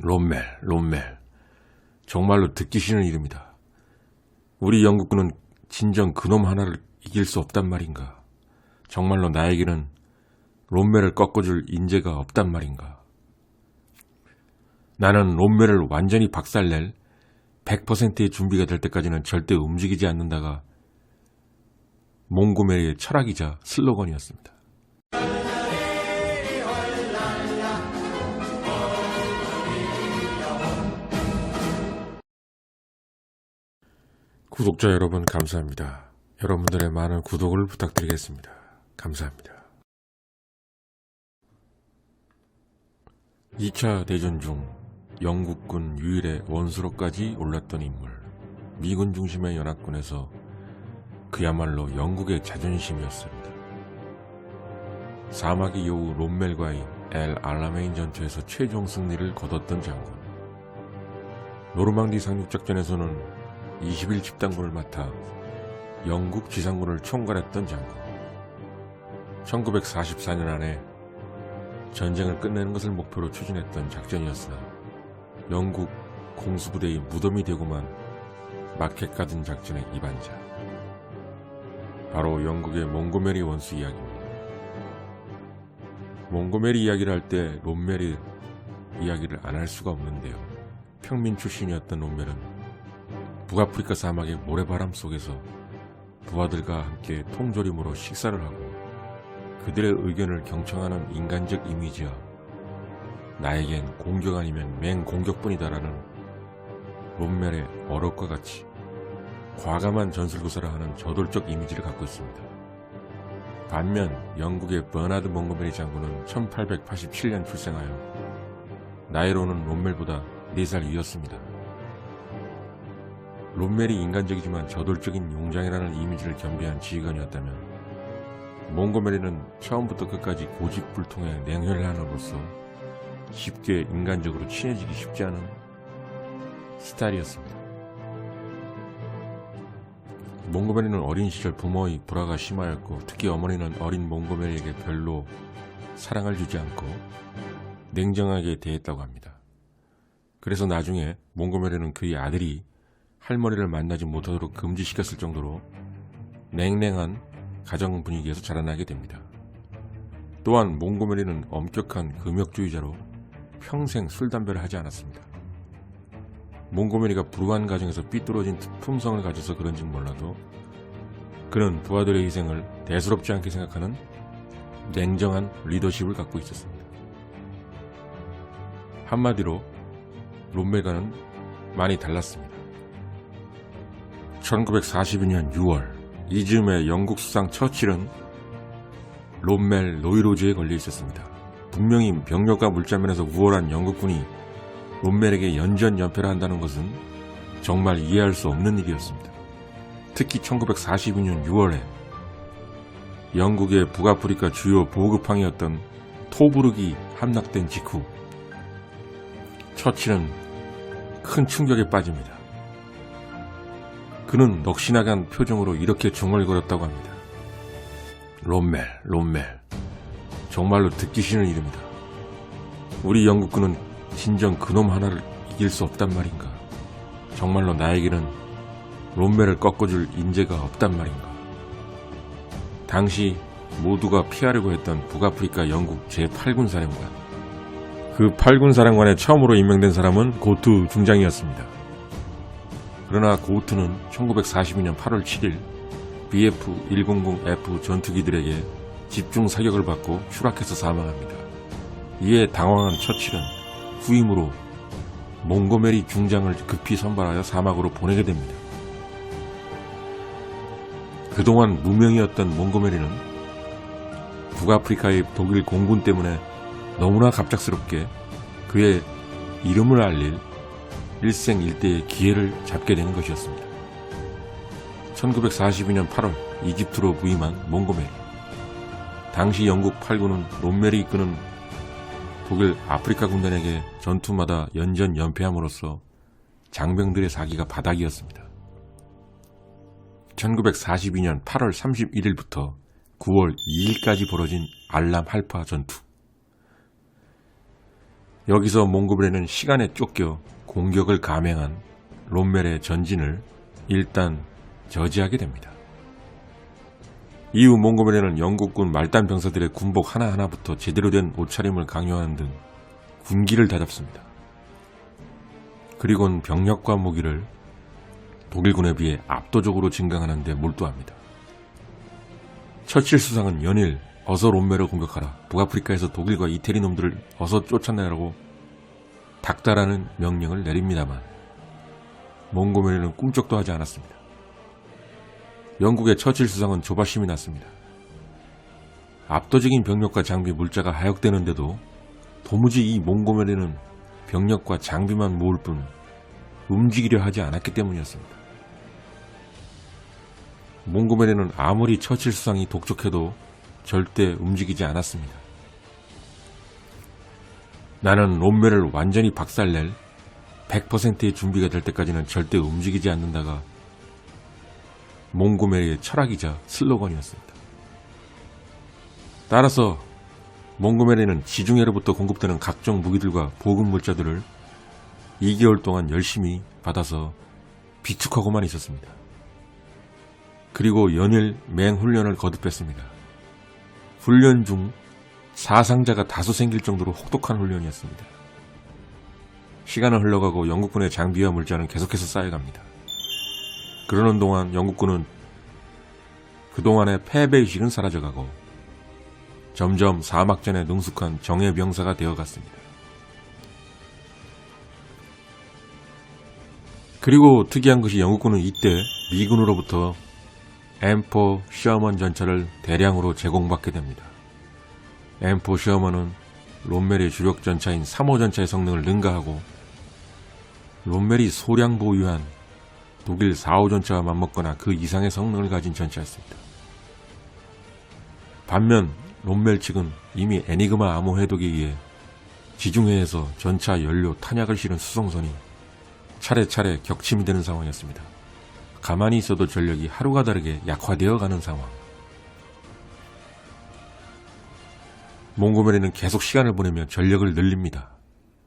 롬멜, 롬멜. 정말로 듣기 싫은 이름이다. 우리 영국군은 진정 그놈 하나를 이길 수 없단 말인가. 정말로 나에게는 롬멜을 꺾어줄 인재가 없단 말인가. 나는 롬멜을 완전히 박살낼 100%의 준비가 될 때까지는 절대 움직이지 않는다가 몽고메리의 철학이자 슬로건이었습니다. 구독자 여러분 감사합니다. 여러분들의 많은 구독을 부탁드리겠습니다. 감사합니다. 2차 대전 중 영국군 유일의 원수로까지 올랐던 인물, 미군 중심의 연합군에서 그야말로 영국의 자존심이었습니다. 사마귀 여우 롬멜과의 엘 알라메인 전투에서 최종 승리를 거뒀던 장군. 노르망디 상륙작전에서는 21 집단군을 맡아 영국 지상군을 총괄했던 장군. 1944년 안에 전쟁을 끝내는 것을 목표로 추진했던 작전이었으나 영국 공수부대의 무덤이 되고만 마켓 가든 작전의 이반자. 바로 영국의 몽고메리 원수 이야기입니다. 몽고메리 이야기를 할 때 롬멜이 이야기를 안 할 수가 없는데요. 평민 출신이었던 롬멜은 북아프리카 사막의 모래바람 속에서 부하들과 함께 통조림으로 식사를 하고 그들의 의견을 경청하는 인간적 이미지와 나에겐 공격 아니면 맹공격뿐이다라는 롬멜의 어록과 같이 과감한 전술구사를 하는 저돌적 이미지를 갖고 있습니다. 반면 영국의 버나드 몽고메리 장군은 1887년 출생하여 나이로는 롬멜보다 4살 위였습니다. 롬멜이 인간적이지만 저돌적인 용장이라는 이미지를 겸비한 지휘관이었다면 몽고메리는 처음부터 끝까지 고집불통의 냉혈한 으로서 쉽게 인간적으로 친해지기 쉽지 않은 스타일이었습니다. 몽고메리는 어린 시절 부모의 불화가 심하였고 특히 어머니는 어린 몽고메리에게 별로 사랑을 주지 않고 냉정하게 대했다고 합니다. 그래서 나중에 몽고메리는 그의 아들이 할머니를 만나지 못하도록 금지시켰을 정도로 냉랭한 가정 분위기에서 자라나게 됩니다. 또한 몽고메리는 엄격한 금욕주의자로 평생 술, 담배를 하지 않았습니다. 몽고메리가 불우한 가정에서 삐뚤어진 품성을 가져서 그런진 몰라도 그는 부하들의 희생을 대수롭지 않게 생각하는 냉정한 리더십을 갖고 있었습니다. 한마디로 롬멜과는 많이 달랐습니다. 1942년 6월 이즈음의 영국 수상 처칠은 롬멜 노이로즈에 걸려 있었습니다. 분명히 병력과 물자면에서 우월한 영국군이 롬멜에게 연전연패를 한다는 것은 정말 이해할 수 없는 일이었습니다. 특히 1942년 6월에 영국의 북아프리카 주요 보급항이었던 토브룩이 함락된 직후 처칠은 큰 충격에 빠집니다. 그는 넋이 나간 표정으로 이렇게 중얼거렸다고 합니다. 롬멜, 롬멜. 정말로 듣기 싫은 이름이다. 우리 영국군은 진정 그놈 하나를 이길 수 없단 말인가. 정말로 나에게는 롬멜을 꺾어줄 인재가 없단 말인가. 당시 모두가 피하려고 했던 북아프리카 영국 제8군 사령관. 그 8군 사령관에 처음으로 임명된 사람은 고투 중장이었습니다. 그러나 고우트는 1942년 8월 7일 BF-100F 전투기들에게 집중 사격을 받고 추락해서 사망합니다. 이에 당황한 처칠은 후임으로 몽고메리 중장을 급히 선발하여 사막으로 보내게 됩니다. 그동안 무명이었던 몽고메리는 북아프리카의 독일 공군 때문에 너무나 갑작스럽게 그의 이름을 알릴 일생일대의 기회를 잡게 되는 것이었습니다. 1942년 8월 이집트로 부임한 몽고메리. 당시 영국 8군은 롬멜이 이끄는 독일 아프리카 군단에게 전투마다 연전 연패함으로써 장병들의 사기가 바닥이었습니다. 1942년 8월 31일부터 9월 2일까지 벌어진 알람 할파 전투. 여기서 몽고베레는 시간에 쫓겨 공격을 감행한 롬멜의 전진을 일단 저지하게 됩니다. 이후 몽고메레는 영국군 말단 병사들의 군복 하나하나부터 제대로 된 옷차림을 강요하는 등 군기를 다잡습니다. 그리고는 병력과 무기를 독일군에 비해 압도적으로 증강하는 데 몰두합니다. 처칠 수상은 연일 어서 롬멜을 공격하라. 북아프리카에서 독일과 이태리 놈들을 어서 쫓아내라고 닥달하는 명령을 내립니다만 몽고메리는 꿈쩍도 하지 않았습니다. 영국의 처칠 수상은 조바심이 났습니다. 압도적인 병력과 장비 물자가 하역되는데도 도무지 이 몽고메리는 병력과 장비만 모을 뿐 움직이려 하지 않았기 때문이었습니다. 몽고메리는 아무리 처칠 수상이 독촉해도 절대 움직이지 않았습니다. 나는 롬멜을 완전히 박살낼 100%의 준비가 될 때까지는 절대 움직이지 않는다가 몽고메리의 철학이자 슬로건이었습니다. 따라서 몽고메리는 지중해로부터 공급되는 각종 무기들과 보급 물자들을 2개월 동안 열심히 받아서 비축하고만 있었습니다. 그리고 연일 맹훈련을 거듭했습니다. 훈련 중 사상자가 다수 생길 정도로 혹독한 훈련이었습니다. 시간은 흘러가고 영국군의 장비와 물자는 계속해서 쌓여갑니다. 그러는 동안 영국군은 그동안의 패배의식은 사라져가고 점점 사막전에 능숙한 정예병사가 되어갔습니다. 그리고 특이한 것이 영국군은 이때 미군으로부터 M4 셔먼 전차를 대량으로 제공받게 됩니다. M4 셔먼은 롬멜의 주력 전차인 3호 전차의 성능을 능가하고 롬멜이 소량 보유한 독일 4호 전차와 맞먹거나 그 이상의 성능을 가진 전차였습니다. 반면 롬멜 측은 이미 애니그마 암호 해독에 의해 지중해에서 전차 연료 탄약을 실은 수송선이 차례차례 격침이 되는 상황이었습니다. 가만히 있어도 전력이 하루가 다르게 약화되어 가는 상황. 몽고메리는 계속 시간을 보내며 전력을 늘립니다.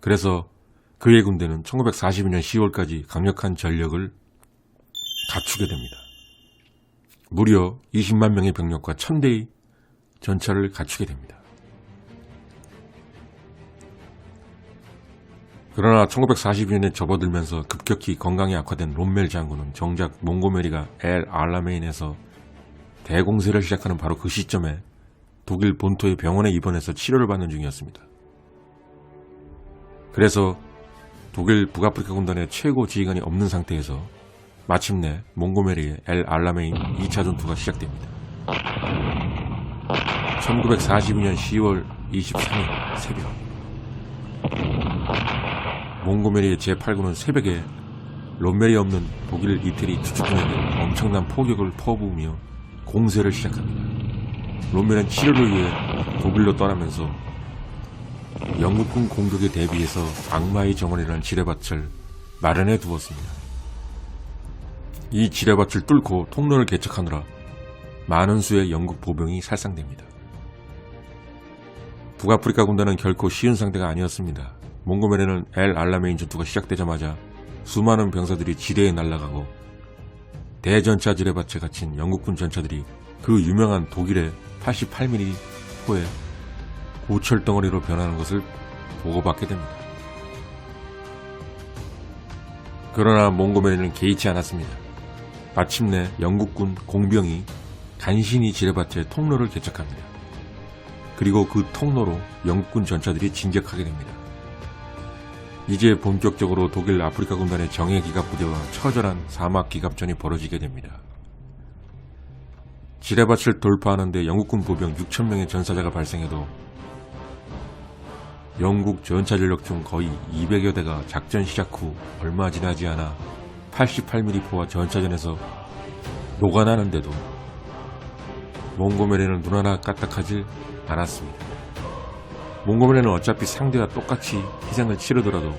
그래서 그의 군대는 1942년 10월까지 강력한 전력을 갖추게 됩니다. 무려 20만 명의 병력과 1000대의 전차를 갖추게 됩니다. 그러나 1942년에 접어들면서 급격히 건강이 악화된 롬멜 장군은 정작 몽고메리가 엘 알라메인에서 대공세를 시작하는 바로 그 시점에 독일 본토의 병원에 입원해서 치료를 받는 중이었습니다. 그래서 독일 북아프리카 군단의 최고 지휘관이 없는 상태에서 마침내 몽고메리의 엘 알라메인 2차 전투가 시작됩니다. 1942년 10월 23일 새벽 몽고메리의 제8군은 새벽에 롬멜이 없는 독일 이태리 주축군에게 엄청난 포격을 퍼부으며 공세를 시작합니다. 롬멜은 치료를 위해 독일로 떠나면서 영국군 공격에 대비해서 악마의 정원이라는 지뢰밭을 마련해 두었습니다. 이 지뢰밭을 뚫고 통로를 개척하느라 많은 수의 영국 보병이 살상됩니다. 북아프리카 군단은 결코 쉬운 상대가 아니었습니다. 몽고메레는 엘 알라메인 전투가 시작되자마자 수많은 병사들이 지뢰에 날아가고 대전차 지뢰밭에 갇힌 영국군 전차들이 그 유명한 독일의 88mm 포에 고철 덩어리로 변하는 것을 보고받게 됩니다. 그러나 몽고메리는 개의치 않았습니다. 마침내 영국군 공병이 간신히 지뢰밭에 통로를 개척합니다. 그리고 그 통로로 영국군 전차들이 진격하게 됩니다. 이제 본격적으로 독일 아프리카 군단의 정예 기갑 부대와 처절한 사막 기갑전이 벌어지게 됩니다. 지뢰밭을 돌파하는데 영국군 보병 6천명의 전사자가 발생해도 영국 전차 전력 중 거의 200여 대가 작전 시작 후 얼마 지나지 않아 88mm 포와 전차전에서 녹아나는데도 몽고메레는 눈 하나 까딱하지 않았습니다. 몽고메레는 어차피 상대와 똑같이 희생을 치르더라도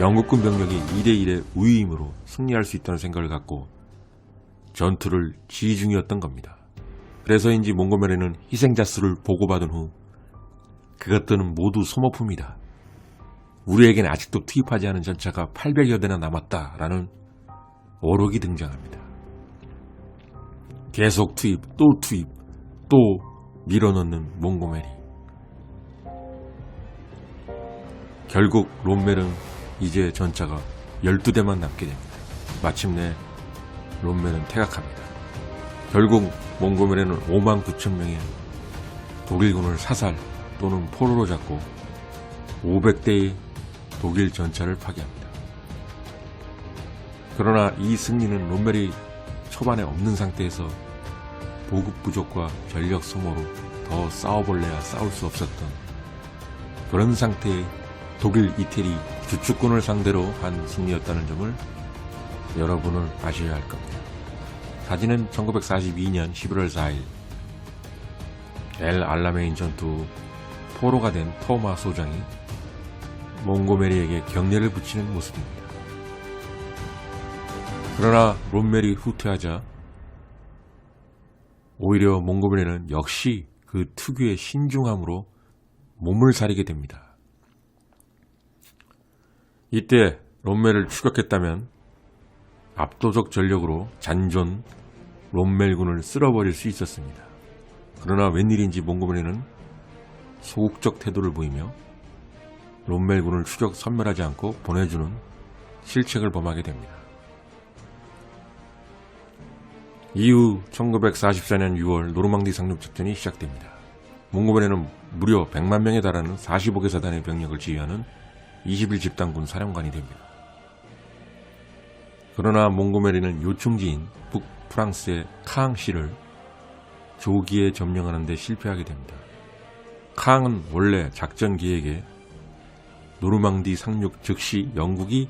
영국군 병력이 2대1의 우위임으로 승리할 수 있다는 생각을 갖고 전투를 지휘 중이었던 겁니다. 그래서인지 몽고메레는 희생자 수를 보고받은 후 그것들은 모두 소모품이다. 우리에게는 아직도 투입하지 않은 전차가 800여 대나 남았다라는 어록이 등장합니다. 계속 투입, 또 투입, 또 밀어넣는 몽고메리. 결국 롬멜은 이제 전차가 12대만 남게 됩니다. 마침내 롬멜은 퇴각합니다. 결국 몽고메리는 5만 9천 명의 독일군을 사살 또는 포로로 잡고 500대의 독일 전차를 파괴합니다. 그러나 이 승리는 롬멜이 초반에 없는 상태에서 보급 부족과 전력 소모로 더 싸워볼래야 싸울 수 없었던 그런 상태의 독일 이태리 주축군을 상대로 한 승리였다는 점을 여러분은 아셔야 할 겁니다. 사진은 1942년 11월 4일 엘 알라메인 전투 포로가 된 토마 소장이 몽고메리에게 경례를 붙이는 모습입니다. 그러나 롬멜이 후퇴하자 오히려 몽고메리는 역시 그 특유의 신중함으로 몸을 사리게 됩니다. 이때 롬멜을 추격했다면 압도적 전력으로 잔존 롬멜군을 쓸어버릴 수 있었습니다. 그러나 웬일인지 몽고메리는 소극적 태도를 보이며 롬멜군을 추격 선멸하지 않고 보내주는 실책을 범하게 됩니다. 이후 1944년 6월 노르망디 상륙작전이 시작됩니다. 몽고메리는 무려 100만 명에 달하는 45개 사단의 병력을 지휘하는 21집단군 사령관이 됩니다. 그러나 몽고메리는 요충지인 북프랑스의 카앙시를 조기에 점령하는 데 실패하게 됩니다. 카앙은 원래 작전 계획에 노르망디 상륙 즉시 영국이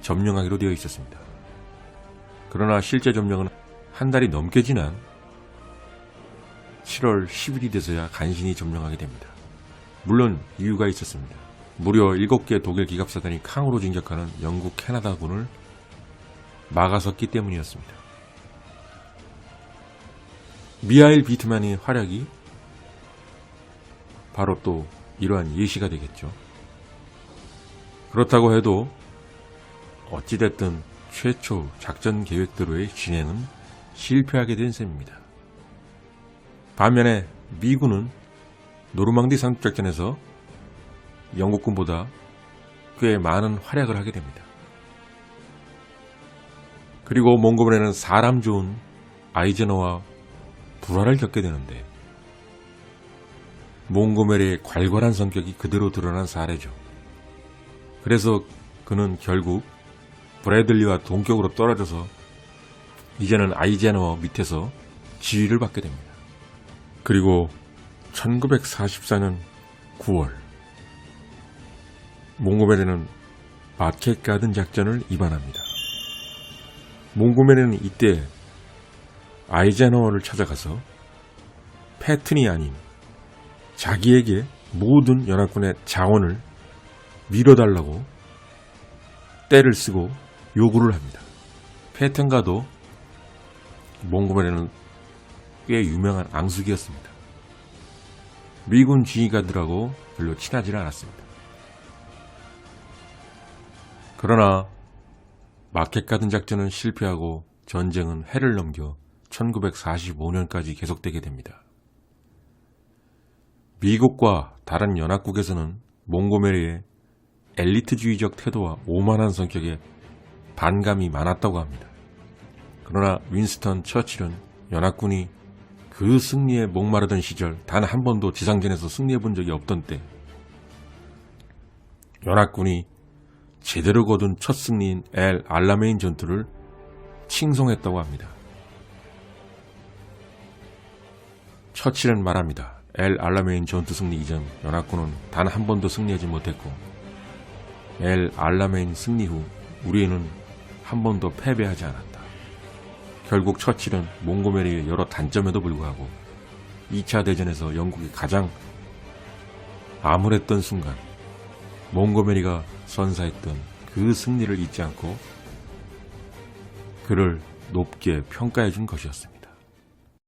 점령하기로 되어 있었습니다. 그러나 실제 점령은 한 달이 넘게 지난 7월 10일이 돼서야 간신히 점령하게 됩니다. 물론 이유가 있었습니다. 무려 7개 독일 기갑사단이 캉으로 진격하는 영국 캐나다군을 막아섰기 때문이었습니다. 미하일 비트만의 활약이 바로 또 이러한 예시가 되겠죠. 그렇다고 해도 어찌됐든 최초 작전 계획대로의 진행은 실패하게 된 셈입니다. 반면에 미군은 노르망디 상륙작전에서 영국군보다 꽤 많은 활약을 하게 됩니다. 그리고 몽고메리는 사람 좋은 아이제너와 불화를 겪게 되는데 몽고메리의 괄괄한 성격이 그대로 드러난 사례죠. 그래서 그는 결국 브래들리와 동격으로 떨어져서 이제는 아이제너 밑에서 지휘를 받게 됩니다. 그리고 1944년 9월 몽고메리는 마켓 가든 작전을 입안합니다. 몽고메리는 이때 아이제너를 찾아가서 패튼이 아닌 자기에게 모든 연합군의 자원을 밀어달라고 때를 쓰고 요구를 합니다. 패튼과도 몽고메리는 꽤 유명한 앙숙이었습니다. 미군 지휘관들하고 별로 친하지 않았습니다. 그러나 마켓 가든 작전은 실패하고 전쟁은 해를 넘겨 1945년까지 계속되게 됩니다. 미국과 다른 연합국에서는 몽고메리의 엘리트주의적 태도와 오만한 성격에 반감이 많았다고 합니다. 그러나 윈스턴 처칠은 연합군이 그 승리에 목마르던 시절 단 한 번도 지상전에서 승리해 본 적이 없던 때 연합군이 제대로 거둔 첫 승리인 엘 알라메인 전투를 칭송했다고 합니다. 처칠은 말합니다. 엘 알라메인 전투 승리 이전 연합군은 단 한 번도 승리하지 못했고 엘 알라메인 승리 후 우리는 한 번도 패배하지 않았다. 결국 처칠은 몽고메리의 여러 단점에도 불구하고 2차 대전에서 영국이 가장 암울했던 순간 몽고메리가 선사했던 그 승리를 잊지 않고 그를 높게 평가해 준 것이었습니다.